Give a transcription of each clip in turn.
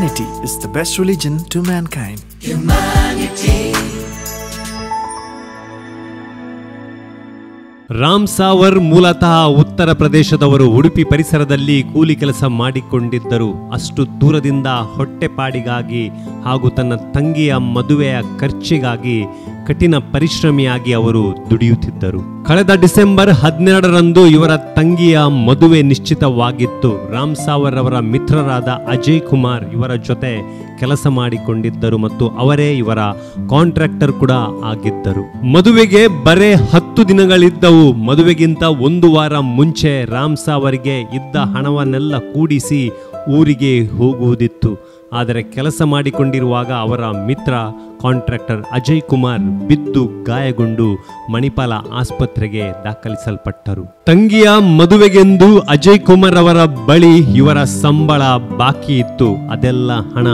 Humanity is the best religion to mankind. Ram ಸಾವರ್ ಮೂಲತಃ ಉತ್ತರ ಪ್ರದೇಶದವರು ಉಡುಪಿ ಪರಿಸರದಲ್ಲಿ ಕೂಲಿ ಕೆಲಸ ಮಾಡಿಕೊಂಡಿದ್ದರು ಅಷ್ಟು ದೂರದಿಂದ ಹೊಟ್ಟೆಪಾಡಿಗಾಗಿ ಹಾಗೂ ತನ್ನ ತಂಗಿಯ ಮದುವೆಯ ಖರ್ಚಿಗಾಗಿ ಕಠಿಣ ಪರಿಶ್ರಮಿಯಾಗಿ ಅವರು ದುಡಿಯುತ್ತಿದ್ದರು. ಕಳೆದ ಡಿಸೆಂಬರ್ ಹದಿನೆರಡರಂದು ಇವರ ತಂಗಿಯ ಮದುವೆ ನಿಶ್ಚಿತವಾಗಿತ್ತು. ರಾಮ್ ಸಾವರ್ ಅವರ ಮಿತ್ರರಾದ ಅಜಯ್ ಕುಮಾರ್ ಇವರ ಜೊತೆ ಕೆಲಸ ಮಾಡಿಕೊಂಡಿದ್ದರು ಮತ್ತು ಅವರೇ ಇವರ ಕಾಂಟ್ರಾಕ್ಟರ್ ಕೂಡ ಆಗಿದ್ದರು. ಮದುವೆಗೆ ಬರೇ ಹತ್ತು ದಿನಗಳಿದ್ದವು. ಮದುವೆಗಿಂತ ಒಂದು ವಾರ ಮುಂಚೆ ರಾಮ್ ಸಾವರ್ಗೆ ಇದ್ದ ಹಣವನ್ನೆಲ್ಲ ಕೂಡಿಸಿ ಊರಿಗೆ ಹೋಗುವುದಿತ್ತು. ಆದರೆ ಕೆಲಸ ಮಾಡಿಕೊಂಡಿರುವಾಗ ಅವರ ಮಿತ್ರ, ಕಾಂಟ್ರಾಕ್ಟರ್ ಅಜಯ್ ಕುಮಾರ್ ಬಿದ್ದು ಗಾಯಗೊಂಡು ಮಣಿಪಾಲ ಆಸ್ಪತ್ರೆಗೆ ದಾಖಲಿಸಲ್ಪಟ್ಟರು. ತಂಗಿಯ ಮದುವೆಗೆಂದು ಅಜಯ್ ಕುಮಾರ್ ಅವರ ಬಳಿ ಇವರ ಸಂಬಳ ಬಾಕಿ ಇತ್ತು. ಅದೆಲ್ಲ ಹಣ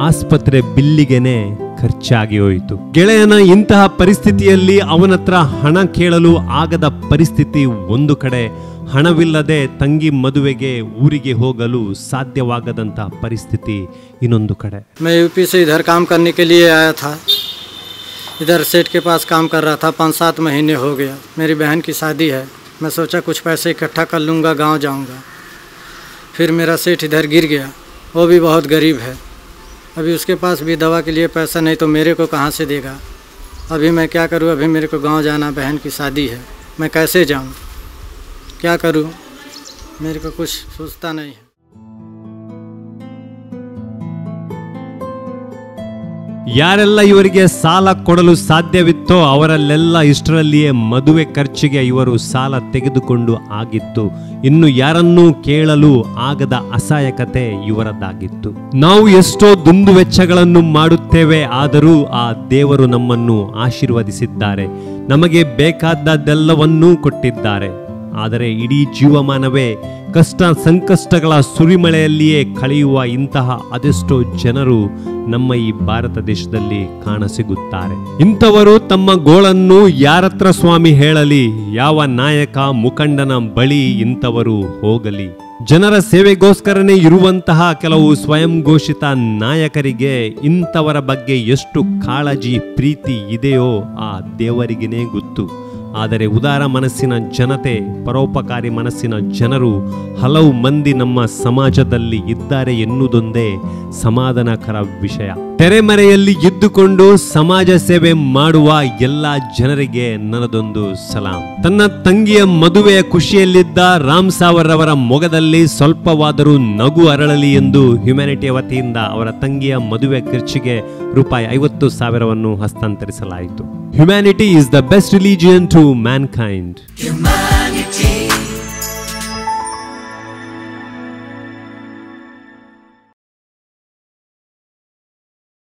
ಆಸ್ಪತ್ರೆ ಬಿಲ್ಲಿಗೆನೆ ಖರ್ಚಾಗಿ ಹೋಯಿತು. ಗೆಳೆಯನ ಇಂತಹ ಪರಿಸ್ಥಿತಿಯಲ್ಲಿ ಅವನತ್ರ ಹಣ ಕೇಳಲು ಆಗದ ಪರಿಸ್ಥಿತಿ ಒಂದು ಕಡೆ ಹಣವಿಲ್ಲದೆ ತಂಗಿ ಮದುವೆಗೆ ಊರಿಗೆ ಹೋಗಲು ಸಾಧ್ಯವಾಗದಂತಹ ಪರಿಸ್ಥಿತಿ ಇನ್ನೊಂದು ಕಡೆ मैं यूपी से इधर काम करने के लिए आया था इधर सेठ के पास काम कर रहा था पाँच सात महीने हो गया मेरी बहन की शादी है मैं सोचा कुछ पैसे इकट्ठा कर लूँगा गांव जाऊँगा फिर मेरा सेठ इधर गिर गया वो भी बहुत गरीब है अभी उसके पास भी दवा के लिए पैसा नहीं तो मेरे को कहाँ से देगा अभी मैं क्या करूँ अभी मेरे को गांव जाना बहन की शादी है मैं कैसे जाऊँ क्या करूँ मेरे को कुछ सोचता नहीं है ಯಾರೆಲ್ಲ ಇವರಿಗೆ ಸಾಲ ಕೊಡಲು ಸಾಧ್ಯವಿತ್ತೋ ಅವರಲ್ಲೆಲ್ಲ ಇಷ್ಟರಲ್ಲಿಯೇ ಮದುವೆ ಖರ್ಚಿಗೆ ಇವರು ಸಾಲ ತೆಗೆದುಕೊಂಡು ಆಗಿತ್ತು ಇನ್ನು ಯಾರನ್ನೂ ಕೇಳಲು ಆಗದ ಅಸಹಾಯಕತೆ ಇವರದ್ದಾಗಿತ್ತು ನಾವು ಎಷ್ಟೋ ದುಂದು ವೆಚ್ಚಗಳನ್ನು ಮಾಡುತ್ತೇವೆ ಆದರೂ ಆ ದೇವರು ನಮ್ಮನ್ನು ಆಶೀರ್ವದಿಸಿದ್ದಾರೆ ನಮಗೆ ಬೇಕಾದದ್ದೆಲ್ಲವನ್ನೂ ಕೊಟ್ಟಿದ್ದಾರೆ ಆದರೆ ಇಡೀ ಜೀವಮಾನವೇ ಕಷ್ಟ ಸಂಕಷ್ಟಗಳ ಸುರಿಮಳೆಯಲ್ಲಿಯೇ ಕಳೆಯುವ ಇಂತಹ ಅದೆಷ್ಟೋ ಜನರು ನಮ್ಮ ಈ ಭಾರತ ದೇಶದಲ್ಲಿ ಕಾಣಸಿಗುತ್ತಾರೆ. ಇಂಥವರು ತಮ್ಮ ಗೋಳನ್ನು ಯಾರತ್ರ ಸ್ವಾಮಿ ಹೇಳಲಿ, ಯಾವ ನಾಯಕ ಮುಖಂಡನ ಬಳಿ ಇಂಥವರು ಹೋಗಲಿ. ಜನರ ಸೇವೆಗೋಸ್ಕರನೇ ಇರುವಂತಹ ಕೆಲವು ಸ್ವಯಂ ಘೋಷಿತ ನಾಯಕರಿಗೆ ಇಂಥವರ ಬಗ್ಗೆ ಎಷ್ಟು ಕಾಳಜಿ, ಪ್ರೀತಿ ಇದೆಯೋ ಆ ದೇವರಿಗೇನೇ ಗೊತ್ತು. ಆದರೆ ಉದಾರ ಮನಸ್ಸಿನ ಜನತೆ, ಪರೋಪಕಾರಿ ಮನಸ್ಸಿನ ಜನರು ಹಲವು ಮಂದಿ ನಮ್ಮ ಸಮಾಜದಲ್ಲಿ ಇದ್ದಾರೆ ಎನ್ನುವುದೊಂದೇ ಸಮಾಧಾನಕರ ವಿಷಯ. ತೆರೆಮರೆಯಲ್ಲಿ ಇದ್ದುಕೊಂಡು ಸಮಾಜ ಸೇವೆ ಮಾಡುವ ಎಲ್ಲ ಜನರಿಗೆ ನನ್ನದೊಂದು ಸಲಾಂ ತನ್ನ ತಂಗಿಯ ಮದುವೆಯ ಖುಷಿಯಲ್ಲಿದ್ದ ರಾಮ್ ಸಾವರ್ ಅವರ ಮೊಗದಲ್ಲಿ ಸ್ವಲ್ಪವಾದರೂ ನಗು ಅರಳಲಿ ಎಂದು ಹ್ಯುಮ್ಯಾನಿಟಿಯ ವತಿಯಿಂದ ಅವರ ತಂಗಿಯ ಮದುವೆ ಖರ್ಚಿಗೆ ರೂಪಾಯಿ ಐವತ್ತು ಸಾವಿರವನ್ನು ಹಸ್ತಾಂತರಿಸಲಾಯಿತು humanity is the best religion to mankind Humanity.